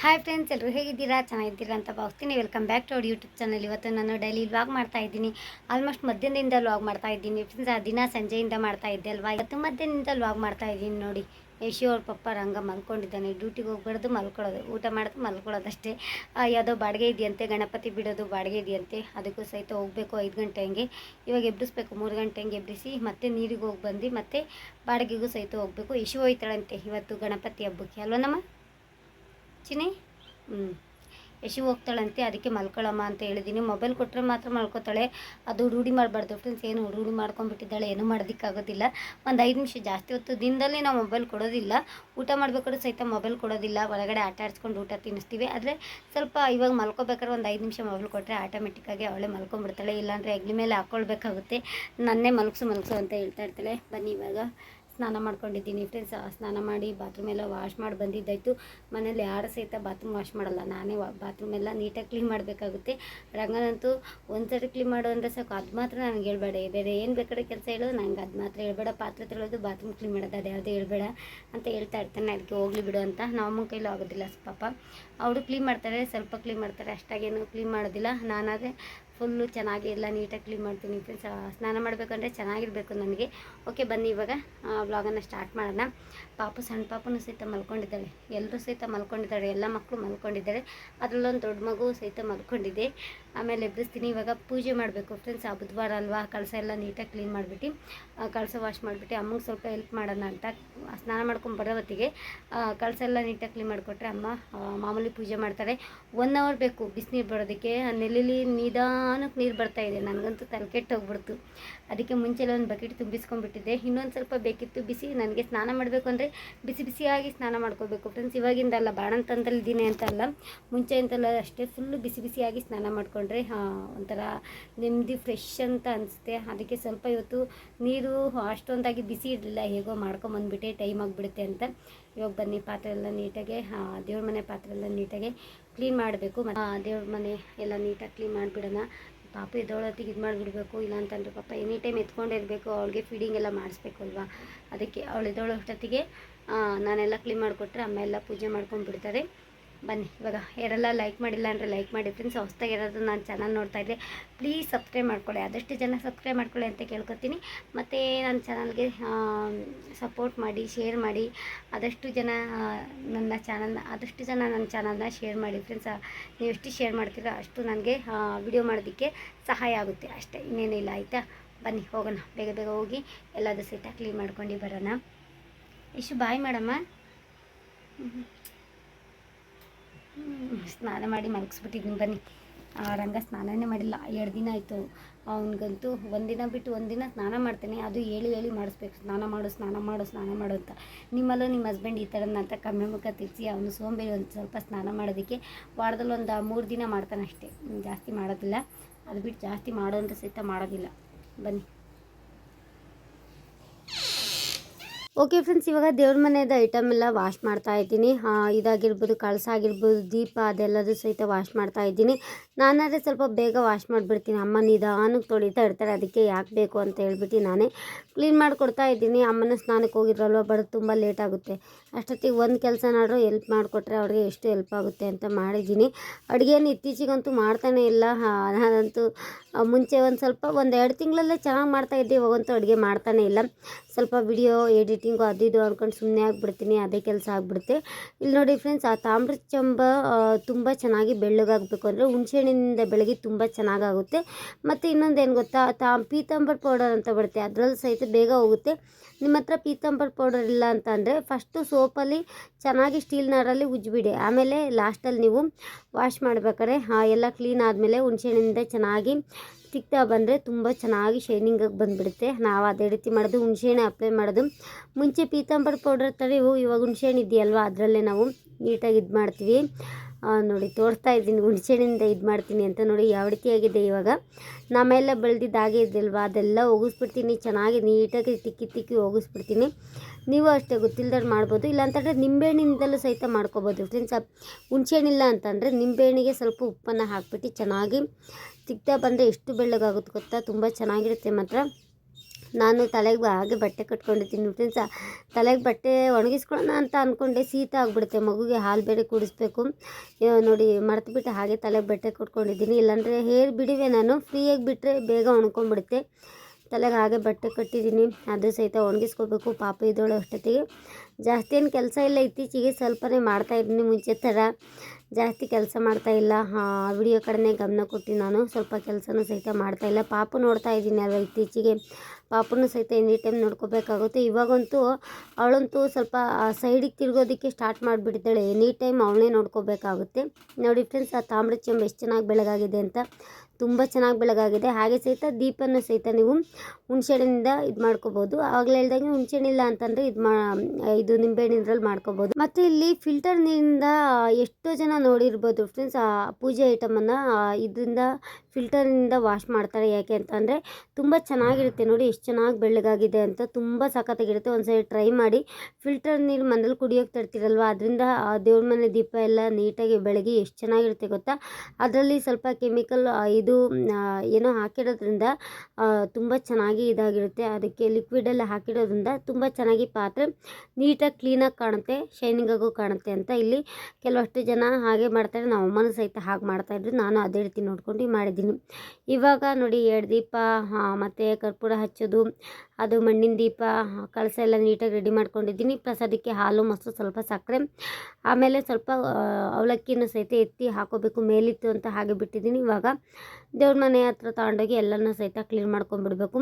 Hi friends ಎಲ್ಲರೂ ಹೇಗಿದ್ದೀರಾ? ಚೆನ್ನಾಗಿದ್ದೀರಾ ಅಂತ ಭಾವಿಸ್ತೀನಿ. ವೆಲ್ಕಮ್ ಬ್ಯಾಕ್ ಟು ಅವ್ರ ಯೂಟ್ಯೂಬ್ ಚಾನಲ್ ಇವತ್ತು ನಾನು ಡೈಲಿ ವ್ಲಾಗ್ ಮಾಡ್ತಾ ಇದ್ದೀನಿ. ಆಲ್ಮೋಸ್ಟ್ ಮಧ್ಯಾಹ್ನದಿಂದ ವ್ಲಾಗ್ ಮಾಡ್ತಾ ಇದ್ದೀನಿ. ಫ್ರೆಂಡ್ಸ್ ಆ ದಿನ ಸಂಜೆಯಿಂದ ಮಾಡ್ತಾ ಇದ್ದೆ ಅಲ್ವಾ? ಇವತ್ತು ಮಧ್ಯಾಹ್ನದಿಂದ ವ್ಲಾಗ್ ಮಾಡ್ತಾ ಇದ್ದೀನಿ ನೋಡಿ. ಯಶು ಅವ್ರ ಪಪ್ಪ ರಂಗ ಮಲ್ಕೊಂಡಿದ್ದಾನೆ. ಡ್ಯೂಟಿಗೆ ಹೋಗ್ಬಾರ್ದು, ಮಲ್ಕೊಳ್ಳೋದು. ಊಟ ಮಾಡೋದು, ಮಲ್ಕೊಳ್ಳೋದಷ್ಟೇ. ಯಾವುದೋ ಬಾಡಿಗೆ ಇದೆಯಂತೆ, ಗಣಪತಿ ಬಿಡೋದು ಬಾಡಿಗೆ ಇದೆಯಂತೆ. ಅದಕ್ಕೂ ಸಹಿತ ಹೋಗಬೇಕು ಐದು ಗಂಟೆ ಹಂಗೆ. ಇವಾಗ ಎಬ್ಬಿಸ್ಬೇಕು, ಮೂರು ಗಂಟೆ ಹಂಗೆ ಎಬ್ಬಿಸಿ ಮತ್ತೆ ನೀರಿಗೆ ಹೋಗಿ ಬಂದು ಮತ್ತೆ ಬಾಡಿಗೆಗೂ ಸಹಿತ ಹೋಗಬೇಕು. ಯಶು ಹೋಯ್ತಾಳಂತೆ ಇವತ್ತು ಗಣಪತಿ ಹಬ್ಬಕ್ಕೆ. ಅಲ್ವ ನಮ್ಮ ಚಿನಿ ಹ್ಞೂ ಯಶು ಹೋಗ್ತಾಳಂತೆ, ಅದಕ್ಕೆ ಮಲ್ಕೊಳ್ಳಮ್ಮ ಅಂತ ಹೇಳಿದ್ದೀನಿ ಮೊಬೈಲ್ ಕೊಟ್ಟರೆ ಮಾತ್ರ ಮಲ್ಕೋತಾಳೆ. ಅದು ರೂಢಿ ಮಾಡಬಾರ್ದು. ಫ್ರೆಂಡ್ಸ್, ಏನು ರೂಢಿ ಮಾಡ್ಕೊಂಡ್ಬಿಟ್ಟಿದ್ದಾಳೆ, ಏನೂ ಮಾಡೋದಕ್ಕಾಗೋದಿಲ್ಲ. ಒಂದು ಐದು ನಿಮಿಷ, ಜಾಸ್ತಿ ಹೊತ್ತು ದಿನದಲ್ಲಿ ನಾವು ಮೊಬೈಲ್ ಕೊಡೋದಿಲ್ಲ. ಊಟ ಮಾಡಬೇಕಾದ್ರೂ ಸಹಿತ ಮೊಬೈಲ್ ಕೊಡೋದಿಲ್ಲ. ಒಳಗಡೆ ಆಟ ಆಡಿಸ್ಕೊಂಡು ಊಟ ತಿನ್ನಿಸ್ತೀವಿ. ಆದರೆ ಸ್ವಲ್ಪ ಇವಾಗ ಮಲ್ಕೋಬೇಕಾದ್ರೆ ಒಂದು ಐದು ನಿಮಿಷ ಮೊಬೈಲ್ ಕೊಟ್ಟರೆ ಆಟೋಮೆಟಿಕ್ಕಾಗಿ ಅವಳೇ ಮಲ್ಕೊಂಡ್ಬಿಡ್ತಾಳೆ. ಇಲ್ಲಾಂದರೆ ಅಗ್ಲಿ ಮೇಲೆ ಹಾಕ್ಕೊಳ್ಬೇಕಾಗುತ್ತೆ ನನ್ನೇ ಮಲಗಿಸು ಮಲಗಿಸು ಅಂತ ಹೇಳ್ತಾ ಇರ್ತಾಳೆ. ಬನ್ನಿ ಇವಾಗ. ಸ್ನಾನ ಮಾಡ್ಕೊಂಡಿದ್ದೀನಿ. ಫ್ರೆಂಡ್ಸ್ ಸ್ನಾನ ಮಾಡಿ ಬಾತ್ರೂಮ್ ಎಲ್ಲ ವಾಶ್ ಮಾಡಿ ಬಂದಿದ್ದಾಯಿತು. ಮನೇಲಿ ಯಾರು ಸಹಿತ ಬಾತ್ರೂಮ್ ವಾಶ್ ಮಾಡಲ್ಲ. ನಾನೇ ಬಾತ್ರೂಮ್ ಎಲ್ಲ ನೀಟಾಗಿ ಕ್ಲೀನ್ ಮಾಡಬೇಕಾಗುತ್ತೆ. ರಂಗನಂತೂ ಒಂದು ಸರಿ ಕ್ಲೀನ್ ಮಾಡು ಅಂದರೆ ಸಾಕು. ಅದು ಮಾತ್ರ ನನಗೆ ಹೇಳ್ಬೇಡ. ಬೇರೆ ಏನು ಬೇಕಾದ್ರೆ ಕೆಲಸ ಹೇಳೋದು ನಂಗೆ ಅದು ಮಾತ್ರ ಹೇಳ್ಬೇಡ. ಪಾತ್ರೆ ತೊಳೆಯೋದು ಬಾತ್ರೂಮ್ ಕ್ಲೀನ್ ಮಾಡೋದು ಅದು ಯಾವುದೇ ಹೇಳ್ಬೇಡ ಅಂತ ಹೇಳ್ತಾ ಇರ್ತಾನೆ. ಅದಕ್ಕೆ ಹೋಗ್ಲಿ ಬಿಡು ಅಂತ. ನಮ್ಮ ಕೈಲೂ ಆಗೋದಿಲ್ಲ ಪಾಪ. ಅವರು ಕ್ಲೀನ್ ಮಾಡ್ತಾರೆ. ಸ್ವಲ್ಪ ಕ್ಲೀನ್ ಮಾಡ್ತಾರೆ. ಅಷ್ಟಾಗೇನು ಕ್ಲೀನ್ ಮಾಡೋದಿಲ್ಲ. ನಾನಾದರೆ ಫುಲ್ಲು ಚೆನ್ನಾಗಿ ಎಲ್ಲ ನೀಟಾಗಿ ಕ್ಲೀನ್ ಮಾಡ್ತೀನಿ ಫ್ರೆಂಡ್ಸ್ ಸ್ನಾನ ಮಾಡಬೇಕಂದ್ರೆ ಚೆನ್ನಾಗಿರಬೇಕು ನನಗೆ. ಓಕೆ ಬನ್ನಿ ಇವಾಗ. ವ್ಲಾಗನ್ನು ಸ್ಟಾರ್ಟ್ ಮಾಡೋಣ. ಪಾಪು ಸಣ್ಣ ಪಾಪನೂ ಸಹಿತ ಮಲ್ಕೊಂಡಿದ್ದಾಳೆ. ಎಲ್ಲರೂ ಸಹಿತ ಮಲ್ಕೊಂಡಿದ್ದಾಳೆ. ಎಲ್ಲ ಮಕ್ಕಳು ಮಲ್ಕೊಂಡಿದ್ದಾರೆ. ಅದರಲ್ಲೊಂದು ದೊಡ್ಡ ಮಗು ಸಹಿತ ಮಲ್ಕೊಂಡಿದೆ. ಆಮೇಲೆ ಎಬ್ಬಿಸ್ತೀನಿ. ಇವಾಗ ಪೂಜೆ ಮಾಡಬೇಕು ಫ್ರೆಂಡ್ಸ್ ಆ, ಬುಧವಾರ ಅಲ್ವಾ? ಕಳಸ ಎಲ್ಲ ನೀಟಾಗಿ ಕ್ಲೀನ್ ಮಾಡಿಬಿಟ್ಟು ಕಳಸ ವಾಶ್ ಮಾಡಿಬಿಟ್ಟು, ಅಮ್ಮಗೆ ಸ್ವಲ್ಪ ಹೆಲ್ಪ್ ಮಾಡೋಣ ಅಂತ. ಸ್ನಾನ ಮಾಡ್ಕೊಂಡು ಬರೋ ಹೊತ್ತಿಗೆ ಕಳಸ ಎಲ್ಲ ನೀಟಾಗಿ ಕ್ಲೀನ್ ಮಾಡಿಕೊಟ್ರೆ ಅಮ್ಮ ಮಾಮೂಲಿ ಪೂಜೆ ಮಾಡ್ತಾರೆ. ಒನ್ ಅವರ್ ಬೇಕು. ಬಿಸಿನೀರು ಬರೋದಕ್ಕೆ. ಆ, ನೆಲ್ಲಿಲಿ ನಿಧಾನಕ್ಕೆ ನೀರು ಬರ್ತಾ ಇದೆ. ನನಗಂತೂ ತಲೆ ಕೆಟ್ಟು ಹೋಗ್ಬಿಡ್ತು. ಅದಕ್ಕೆ ಮುಂಚೆಲ್ಲ ಒಂದು ಬಕೆಟ್ ತುಂಬಿಸ್ಕೊಂಡ್ಬಿಟ್ಟಿದ್ದೆ. ಇನ್ನೊಂದು ಸ್ವಲ್ಪ ಬೇಕಿತ್ತು, ಬಿಸಿ. ನನಗೆ ಸ್ನಾನ ಮಾಡಬೇಕು ಅಂದರೆ ಬಿಸಿ ಬಿಸಿಯಾಗಿ ಸ್ನಾನ ಮಾಡ್ಕೋಬೇಕು ಫ್ರೆಂಡ್ಸ್ ಇವಾಗಿಂದ ಅಲ್ಲ ಬಾಣಂತನದಲ್ಲಿ ಇದ್ದೀನಿ ಅಂತ ಅಲ್ಲ. ಮುಂಚೆ ಅಂತಲ್ಲ ಅಷ್ಟೇ ಫುಲ್ಲು ಬಿಸಿ ಬಿಸಿಯಾಗಿ ಸ್ನಾನ ಮಾಡಿಕೊಂಡ್ರೆ ಒಂಥರ ನೆಮ್ಮದಿ ಫ್ರೆಶ್ ಅಂತ ಅನಿಸುತ್ತೆ. ಅದಕ್ಕೆ ಸ್ವಲ್ಪ ಇವತ್ತು ನೀರು ಅಷ್ಟೊಂದಾಗಿ ಬಿಸಿ ಇರಲಿಲ್ಲ. ಹೇಗೋ ಮಾಡ್ಕೊಂಬಂದ್ಬಿಟ್ಟೆ ಟೈಮ್ ಆಗಿಬಿಡುತ್ತೆ ಅಂತ. ಇವಾಗ ಬನ್ನಿ ಪಾತ್ರೆ ಎಲ್ಲ ನೀಟಾಗೆ ದೇವ್ರ ಮನೆ ಪಾತ್ರೆ ಎಲ್ಲ ನೀಟಾಗಿ ಕ್ಲೀನ್ ಮಾಡಬೇಕು ದೇವ್ರ ಮನೆ ಎಲ್ಲ ನೀಟಾಗಿ ಕ್ಲೀನ್ ಮಾಡಿಬಿಡೋಣ. ಪಾಪ ಎದ್ದೊಳತ್ತಿಗೆ ಇದು ಮಾಡಿಬಿಡ್ಬೇಕು ಇಲ್ಲಾಂತಂದ್ರೆ ಪಾಪ ಎನಿ ಟೈಮ್ ಎತ್ಕೊಂಡಿರಬೇಕು ಅವಳಿಗೆ ಫೀಡಿಂಗ್ ಎಲ್ಲ ಮಾಡಿಸ್ಬೇಕು ಅಲ್ವಾ? ಅದಕ್ಕೆ ಅವಳು ಎದ್ದೋಳೋ ಅಷ್ಟೊತ್ತಿಗೆ ಆ, ನಾನೆಲ್ಲ ಕ್ಲೀನ್ ಮಾಡಿಕೊಟ್ರೆ ಅಮ್ಮ ಎಲ್ಲ ಪೂಜೆ ಮಾಡ್ಕೊಂಡು ಬಿಡ್ತಾರೆ ಬನ್ನಿ, ಇವಾಗ ಯಾರೆಲ್ಲ ಲೈಕ್ ಮಾಡಿಲ್ಲ ಅಂದರೆ ಲೈಕ್ ಮಾಡಿ ಫ್ರೆಂಡ್ಸ್ ಹೊಸ್ದಾಗಿ ಯಾರಾದರೂ ನಾನು ಚಾನಲ್ ನೋಡ್ತಾ ಇದ್ದೆ ಪ್ಲೀಸ್ ಸಬ್ಸ್ಕ್ರೈಬ್ ಮಾಡ್ಕೊಳ್ಳಿ. ಆದಷ್ಟು ಜನ ಸಬ್ಸ್ಕ್ರೈಬ್ ಮಾಡ್ಕೊಳ್ಳಿ ಅಂತ ಕೇಳ್ಕೊತೀನಿ. ಮತ್ತು ನನ್ನ ಚಾನಲ್ಗೆ ಸಪೋರ್ಟ್ ಮಾಡಿ ಶೇರ್ ಮಾಡಿ, ಆದಷ್ಟು ಜನ ನನ್ನ ಚಾನಲ್ನ ಆದಷ್ಟು ಜನ ನನ್ನ ಚಾನಲ್ನ ಶೇರ್ ಮಾಡಿ. ಫ್ರೆಂಡ್ಸ್ ನೀವು ಎಷ್ಟು ಶೇರ್ ಮಾಡ್ತೀರೋ ಅಷ್ಟು ನನಗೆ ವಿಡಿಯೋ ಮಾಡೋದಕ್ಕೆ ಸಹಾಯ ಆಗುತ್ತೆ. ಅಷ್ಟೇ, ಇನ್ನೇನಿಲ್ಲ, ಆಯಿತಾ? ಬನ್ನಿ, ಹೋಗೋಣ. ಬೇಗ ಬೇಗ ಹೋಗಿ ಎಲ್ಲದೂ ಸೆಟ್ಟಾಗಿ ಕ್ಲೀನ್ ಮಾಡ್ಕೊಂಡು ಬರೋಣ. ಇಷ್ಟು ಬಾಯ್ ಮೇಡಮ್ಮ ಸ್ನಾನ ಮಾಡಿ ಮಲಗಿಸ್ಬಿಟ್ಟಿದ್ದೀನಿ, ಬನ್ನಿ. ಆ ರಂಗ ಸ್ನಾನನೇ ಮಾಡಿಲ್ಲ, ಎರಡು ದಿನ ಆಯಿತು. ಅವನಿಗಂತೂ ಒಂದಿನ ಬಿಟ್ಟು ಒಂದಿನ ಸ್ನಾನ ಮಾಡ್ತೀನಿ, ಅದು ಹೇಳಿ ಹೇಳಿ ಮಾಡಿಸ್ಬೇಕು. ಸ್ನಾನ ಮಾಡು ಸ್ನಾನ ಮಾಡು ಸ್ನಾನ ಮಾಡು ಅಂತ. ನಿಮ್ಮಲ್ಲೂ ನಿಮ್ಮ ಹಸ್ಬೆಂಡ್ ಈ ಥರನ ಅಂತ ಕಮ್ಮಿ ಮುಖ ತಿರ್ಸಿ ಅವನು ಸೋಂಬೇರಿ ಒಂದು ಸ್ವಲ್ಪ ಸ್ನಾನ ಮಾಡೋದಕ್ಕೆ ವಾರದಲ್ಲಿ ಒಂದು ಮೂರು ದಿನ ಮಾಡ್ತಾನೆ ಅಷ್ಟೇ. ಜಾಸ್ತಿ ಮಾಡೋದಿಲ್ಲ. ಅದು ಬಿಟ್ಟು ಜಾಸ್ತಿ ಮಾಡೋ ಅಂತ ಸಹಿತ ಮಾಡೋದಿಲ್ಲ. ಬನ್ನಿ. ಓಕೆ ಫ್ರೆಂಡ್ಸ್ ಇವಾಗ ದೇವ್ರ ಮನೆಯದ ಐಟಮ್ ಎಲ್ಲ ವಾಶ್ ಮಾಡ್ತಾ ಇದ್ದೀನಿ. ಇದಾಗಿರ್ಬೋದು ಕಳಸ ಆಗಿರ್ಬೋದು ದೀಪ, ಅದೆಲ್ಲದೂ ಸಹಿತ ವಾಶ್ ಮಾಡ್ತಾ ಇದ್ದೀನಿ. ನಾನಾದರೆ ಸ್ವಲ್ಪ ಬೇಗ ವಾಶ್ ಮಾಡಿಬಿಡ್ತೀನಿ. ಅಮ್ಮ ನಿಧಾನಕ್ಕೆ ತೊಳಿತಾ ಇರ್ತಾರೆ. ಅದಕ್ಕೆ ಯಾಕೆ ಬೇಕು ಅಂತ ಹೇಳ್ಬಿಟ್ಟು ನಾನೇ ಕ್ಲೀನ್ ಮಾಡಿಕೊಡ್ತಾ ಇದ್ದೀನಿ. ಅಮ್ಮನ ಸ್ನಾನಕ್ಕೆ ಹೋಗಿದ್ರಲ್ವ, ಬರೋದು ತುಂಬ ಲೇಟ್ ಆಗುತ್ತೆ. ಅಷ್ಟೊತ್ತಿಗೆ ಒಂದು ಕೆಲಸನಾದರೂ ಎಲ್ಪ್ ಮಾಡಿಕೊಟ್ರೆ ಅವ್ರಿಗೆ ಎಷ್ಟು ಹೆಲ್ಪ್ ಆಗುತ್ತೆ ಅಂತ ಮಾಡಿದ್ದೀನಿ. ಅಡುಗೆಯನ್ನು ಇತ್ತೀಚೆಗಂತೂ ಮಾಡ್ತಾನೇ ಇಲ್ಲ. ನಾನಂತೂ ಮುಂಚೆ ಒಂದು ಸ್ವಲ್ಪ ಒಂದು ಎರಡು ತಿಂಗಳಲ್ಲೇ ಚೆನ್ನಾಗಿ ಮಾಡ್ತಾಯಿದ್ದೆ ಇವಾಗಂತೂ ಅಡುಗೆ ಮಾಡ್ತಾನೇ ಇಲ್ಲ. ಸ್ವಲ್ಪ ವಿಡಿಯೋ ಎಡಿಟಿಂಗು ಅದು ಇದು ಅಂದ್ಕೊಂಡು ಸುಮ್ಮನೆ ಆಗಿಬಿಡ್ತೀನಿ, ಅದೇ ಕೆಲಸ ಆಗಿಬಿಡುತ್ತೆ. ಇಲ್ಲಿ ನೋಡಿ ಫ್ರೆಂಡ್ಸ್ ಆ ತಾಮ್ರದ ಚಂಬ ತುಂಬ ಚೆನ್ನಾಗಿ ಬೆಳ್ಳಗಾಗಬೇಕು. ಅಂದರೆ ಹುಣಸೆಹಣ್ಣಿನಿಂದ ಬೆಳಗ್ಗೆ ತುಂಬ ಚೆನ್ನಾಗಾಗುತ್ತೆ. ಮತ್ತು ಇನ್ನೊಂದು ಏನು ಗೊತ್ತಾ, ತಾ, ಪೀತಾಂಬರ್ ಪೌಡರ್ ಅಂತ ಬರುತ್ತೆ. ಅದರಲ್ಲಿ ಸಹಿತ ಬೇಗ ಹೋಗುತ್ತೆ. ನಿಮ್ಮ ಹತ್ರ ಪೀತಾಂಬರ್ ಪೌಡರ್ ಇಲ್ಲ ಅಂತ ಅಂದರೆ ಫಸ್ಟು ಸೋಪಲ್ಲಿ ಚೆನ್ನಾಗಿ ಸ್ಟೀಲ್ ನಾರಲ್ಲಿ ಉಜ್ಜಿಬಿಡಿ. ಆಮೇಲೆ ಲಾಸ್ಟಲ್ಲಿ ನೀವು ವಾಶ್ ಮಾಡ್ಬೇಕಾದ್ರೆ ಎಲ್ಲ ಕ್ಲೀನ್ ಆದಮೇಲೆ ಹುಣಸೆಹಣ್ಣಿಂದ ಚೆನ್ನಾಗಿ ತಿಕ್ತಾ ಬಂದರೆ ತುಂಬ ಚೆನ್ನಾಗಿ ಶೈನಿಂಗಾಗಿ ಬಂದುಬಿಡುತ್ತೆ. ನಾವು ಅದೇ ರೀತಿ ಮಾಡೋದು ಹುಣಸೆಹಣ್ಣು ಅಪ್ಲೈ ಮಾಡೋದು. ಮುಂಚೆ ಪೀತಾಂಬರ್ ಪೌಡರ್ ಇವು ಇವಾಗ ಹುಣಸೆಹಣ್ಣು ಇದೆಯಲ್ವ? ಅದರಲ್ಲೇ ನಾವು ನೀಟಾಗಿ ಇದು ಮಾಡ್ತೀವಿ. ನೋಡಿ ತೋರಿಸ್ತಾ ಇದ್ದೀನಿ ಹುಣಸೆಹಣ್ಣಿಂದ ಇದು ಮಾಡ್ತೀನಿ ಅಂತ ನೋಡಿ ಯಾವ ರೀತಿಯಾಗಿದೆ ಇವಾಗ. ನಮ್ಮೆಲ್ಲ ಬೆಳೆದಿದ್ದಾಗೆ ಇದೆಯಲ್ವ? ಅದೆಲ್ಲ ಒಗಿಸ್ಬಿಡ್ತೀನಿ ಚೆನ್ನಾಗಿ ನೀಟಾಗಿ ತಿಕ್ಕಿ ತಿಕ್ಕಿ ಒಗಿಸ್ಬಿಡ್ತೀನಿ ನೀವು ಅಷ್ಟೇ, ಗೊತ್ತಿಲ್ದವ್ರು ಮಾಡ್ಬೋದು. ಇಲ್ಲಾಂತಂದರೆ ನಿಂಬೆಹಣ್ಣಿಂದಲೂ ಸಹಿತ ಮಾಡ್ಕೋಬೋದು. ಫ್ರೆಂಡ್ಸ್ ಹುಣಸೆಹಣ್ಣಿಲ್ಲ ಅಂತಂದರೆ ನಿಂಬೆಹಣ್ಣಿಗೆ ಸ್ವಲ್ಪ ಉಪ್ಪನ್ನು ಹಾಕ್ಬಿಟ್ಟು ಚೆನ್ನಾಗಿ ತಿಕ್ತಾ ಬಂದರೆ ಎಷ್ಟು ಬೆಳ್ಳಗಾಗುತ್ತೆ ಗೊತ್ತಾ? ತುಂಬ ಚೆನ್ನಾಗಿರುತ್ತೆ ಮಾತ್ರ. ನಾನು ತಲೆಗೆ ಹಾಗೆ ಬಟ್ಟೆ ಕಟ್ಕೊಂಡಿದ್ದೀನಿ ಫ್ರೆಂಡ್ಸ್. ತಲೆಗೆ ಬಟ್ಟೆ ಒಣಗಿಸ್ಕೊಳ್ಳೋಣ ಅಂತ ಅಂದ್ಕೊಂಡೆ ಶೀತ ಆಗಿಬಿಡುತ್ತೆ. ಮಗುಗೆ ಹಾಲು ಬೇರೆ ಕುಡಿಸ್ಬೇಕು. ನೋಡಿ ಮರೆತುಬಿಟ್ಟು ಹಾಗೆ ತಲೆಗೆ ಬಟ್ಟೆ ಕಟ್ಕೊಂಡಿದ್ದೀನಿ. ಇಲ್ಲಾಂದರೆ ಹೇರ್ ಬಿಡಿವೆ ನಾನು. ಫ್ರೀಯಾಗಿ ಬಿಟ್ಟರೆ ಬೇಗ ಒಣ್ಕೊಂಡ್ಬಿಡುತ್ತೆ. ತಲೆಗೆ ಹಾಗೆ ಬಟ್ಟೆ ಕಟ್ಟಿದ್ದೀನಿ. ಅದು ಸಹಿತ ಒಣಗಿಸ್ಕೋಬೇಕು. ಪಾಪ ಇದ್ದೋಳು ಅಷ್ಟೊತ್ತಿಗೆ. ಜಾಸ್ತಿ ಏನು ಕೆಲಸ ಇಲ್ಲ. ಇತ್ತೀಚೆಗೆ ಸ್ವಲ್ಪನೇ ಮಾಡ್ತಾಯಿದ್ದೀನಿ ಮುಂಚೆ ಥರ ಜಾಸ್ತಿ ಕೆಲಸ ಮಾಡ್ತಾ ಇಲ್ಲ. ವಿಡಿಯೋ ಕಡೆನೇ ಗಮನ ಕೊಟ್ಟು ನಾನು. ಸ್ವಲ್ಪ ಕೆಲಸನೂ ಸಹಿತ ಮಾಡ್ತಾ ಇಲ್ಲ. ಪಾಪು ನೋಡ್ತಾ ಇದ್ದೀನಿ ಅಲ್ವ ಇತ್ತೀಚೆಗೆ. ಪಾಪನೂ ಸಹಿತ ಎನಿ ಟೈಮ್ ನೋಡ್ಕೋಬೇಕಾಗುತ್ತೆ. ಇವಾಗಂತೂ ಅವಳಂತೂ ಸ್ವಲ್ಪ ಸೈಡಿಗೆ ತಿರುಗೋದಕ್ಕೆ ಸ್ಟಾರ್ಟ್ ಮಾಡಿಬಿಡ್ತಾಳೆ. ಎನಿ ಟೈಮ್ ಅವಳೇ ನೋಡ್ಕೋಬೇಕಾಗುತ್ತೆ. ನೋಡಿ ಫ್ರೆಂಡ್ಸ್, ಆ ತಾಮ್ರ ಚೆಂಬು ಎಷ್ಟು ಚೆನ್ನಾಗಿ ಬೆಳಗಾಗಿದೆ ಅಂತ. ತುಂಬ ಚೆನ್ನಾಗಿ ಬೆಳಗಾಗಿದೆ. ಹಾಗೆ ಸಹಿತ ದೀಪನೂ ಸಹಿತ ನೀವು ಹುಣ್ಸೆಹಣ್ಣಿಂದ ಇದು ಮಾಡ್ಕೋಬೋದು. ಆವಾಗಲೇ ಹೇಳ್ದಂಗೆ ಹುಣಸೆಹಣ್ಣಿಲ್ಲ ಅಂತಂದರೆ ಇದು ಮಾ, ಇದು ನಿಂಬೆಹಣ್ಣಿನಲ್ಲಿ ಮಾಡ್ಕೋಬೋದು. ಮತ್ತು ಇಲ್ಲಿ ಫಿಲ್ಟರ್ ನೀರಿಂದ ಎಷ್ಟೋ ಜನ ನೋಡಿರ್ಬೋದು ಫ್ರೆಂಡ್ಸ್, ಆ ಪೂಜೆ ಐಟಮನ್ನು ಇದರಿಂದ ಫಿಲ್ಟರ್ನಿಂದ ವಾಶ್ ಮಾಡ್ತಾರೆ ಯಾಕೆ ಅಂತಂದರೆ ತುಂಬ ಚೆನ್ನಾಗಿರುತ್ತೆ ನೋಡಿ, ಎಷ್ಟು ಚೆನ್ನಾಗಿ ಬೆಳ್ಳಗಾಗಿದೆ ಅಂತ ತುಂಬ ಸಖತ್ತಾಗಿರುತ್ತೆ. ಒಂದ್ಸರಿ ಟ್ರೈ ಮಾಡಿ. ಫಿಲ್ಟರ್ ನೀರು ಮನೇಲಿ ಕುಡಿಯೋಕೆ ತರ್ತಿರಲ್ವ? ಅದರಿಂದ ದೇವ್ರ ಮನೆ ದೀಪ ಎಲ್ಲ ನೀಟಾಗಿ ಬೆಳಗಿ ಎಷ್ಟು ಚೆನ್ನಾಗಿರುತ್ತೆ ಗೊತ್ತಾ? ಅದರಲ್ಲಿ ಸ್ವಲ್ಪ ಕೆಮಿಕಲ್ ಇದು ಆ, ಏನೋ ಹಾಕಿರೋದ್ರಿಂದ ತುಂಬ ಚೆನ್ನಾಗಿ ಇದಾಗಿರುತ್ತೆ. ಅದಕ್ಕೆ ಲಿಕ್ವಿಡಲ್ಲಿ ಹಾಕಿಡೋದ್ರಿಂದ ಹಾಕಿರೋದ್ರಿಂದ ತುಂಬ ಚೆನ್ನಾಗಿ ಪಾತ್ರೆ ನೀಟಾಗಿ ಕ್ಲೀನಾಗಿ ಕಾಣುತ್ತೆ ಶೈನಿಂಗಾಗೂ ಕಾಣುತ್ತೆ ಅಂತ ಇಲ್ಲಿ ಕೆಲವಷ್ಟು ಜನ ಹಾಗೆ ಮಾಡ್ತಾರೆ. ನಮ್ಮ ಅಮ್ಮನೂ ಸಹಿತ ಹಾಗೆ ಮಾಡ್ತಾಯಿದ್ರು ನಾನು ಅದೇ ರೀತಿ ನೋಡ್ಕೊಂಡು ಮಾಡಿದ್ದೀನಿ. ಇವಾಗ ನೋಡಿ ಎರಡು ದೀಪ ಮತ್ತು ಕರ್ಪೂರ ಹಚ್ಚೋದು ಅದು ಮಣ್ಣಿನ ದೀಪ, ಕಳಸ ಎಲ್ಲ ನೀಟಾಗಿ ರೆಡಿ ಮಾಡ್ಕೊಂಡಿದ್ದೀನಿ. ಪ್ಲಸ್ ಅದಕ್ಕೆ ಹಾಲು, ಮೊಸರು ಸ್ವಲ್ಪ ಸಕ್ಕರೆ, ಆಮೇಲೆ ಸ್ವಲ್ಪ ಅವಲಕ್ಕಿನ ಸಹಿತ ಎತ್ತಿ ಹಾಕೋಬೇಕು. ಮೇಲಿತ್ತು ಅಂತ ಹಾಗೆ ಬಿಟ್ಟಿದ್ದೀನಿ. ಇವಾಗ ದೇವ್ರ ಮನೆ ಹತ್ರ ತಗೊಂಡೋಗಿ ಎಲ್ಲನೂ ಸಹಿತ ಕ್ಲೀನ್ ಮಾಡ್ಕೊಂಡ್ಬಿಡ್ಬೇಕು.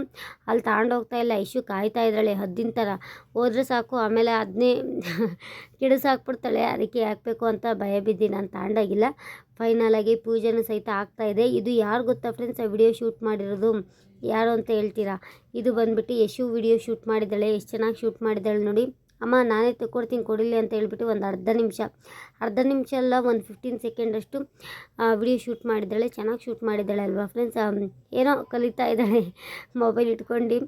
ಅಲ್ಲಿ ತಗೊಂಡೋಗ್ತಾ ಇಲ್ಲ. ಇಶ್ಯೂ ಕಾಯ್ತಾ ಇದ್ದಾಳೆ. ಹದ್ದಿನ ಥರ. ಹೋದರೆ ಸಾಕು. ಆಮೇಲೆ ಅದನ್ನೇ ಕಿಡಿಸಾಕ್ಬಿಡ್ತಾಳೆ ಅದಕ್ಕೆ ಹಾಕಬೇಕು ಅಂತ ಭಯ ಬಿದ್ದು ನಾನು ತಗೊಂಡೋಗಿಲ್ಲ. ಫೈನಲಾಗಿ ಪೂಜೆನೂ ಸಹಿತ ಆಗ್ತಾಯಿದೆ ಇದು. ಯಾರು ಗೊತ್ತಾ ಫ್ರೆಂಡ್ಸ್ ಆ ವಿಡಿಯೋ ಶೂಟ್ ಮಾಡಿರೋದು. ಯಾರು ಅಂತ ಹೇಳ್ತೀರಾ? ಇದು ಬಂದುಬಿಟ್ಟು ಯಶು ವಿಡಿಯೋ ಶೂಟ್ ಮಾಡಿದ್ದಾಳೆ. ಎಷ್ಟು ಚೆನ್ನಾಗಿ ಶೂಟ್ ಮಾಡಿದ್ದಾಳೆ ನೋಡಿ. ಅಮ್ಮ, ನಾನೇ ತಗೊಡ್ತೀನಿ ಕೊಡಿಲಿ ಅಂತ ಹೇಳ್ಬಿಟ್ಟು ಒಂದು ಅರ್ಧ ನಿಮಿಷ. ಅರ್ಧ ನಿಮಿಷ ಅಲ್ಲ, ಒಂದು ಫಿಫ್ಟೀನ್ ಸೆಕೆಂಡಷ್ಟು ವಿಡಿಯೋ ಶೂಟ್ ಮಾಡಿದ್ದಾಳೆ. ಚೆನ್ನಾಗಿ ಶೂಟ್ ಮಾಡಿದ್ದಾಳೆ ಅಲ್ವಾ ಫ್ರೆಂಡ್ಸ್ ಏನೋ ಕಲಿತಾ ಇದ್ದಾಳೆ ಮೊಬೈಲ್ ಇಟ್ಕೊಂಡು.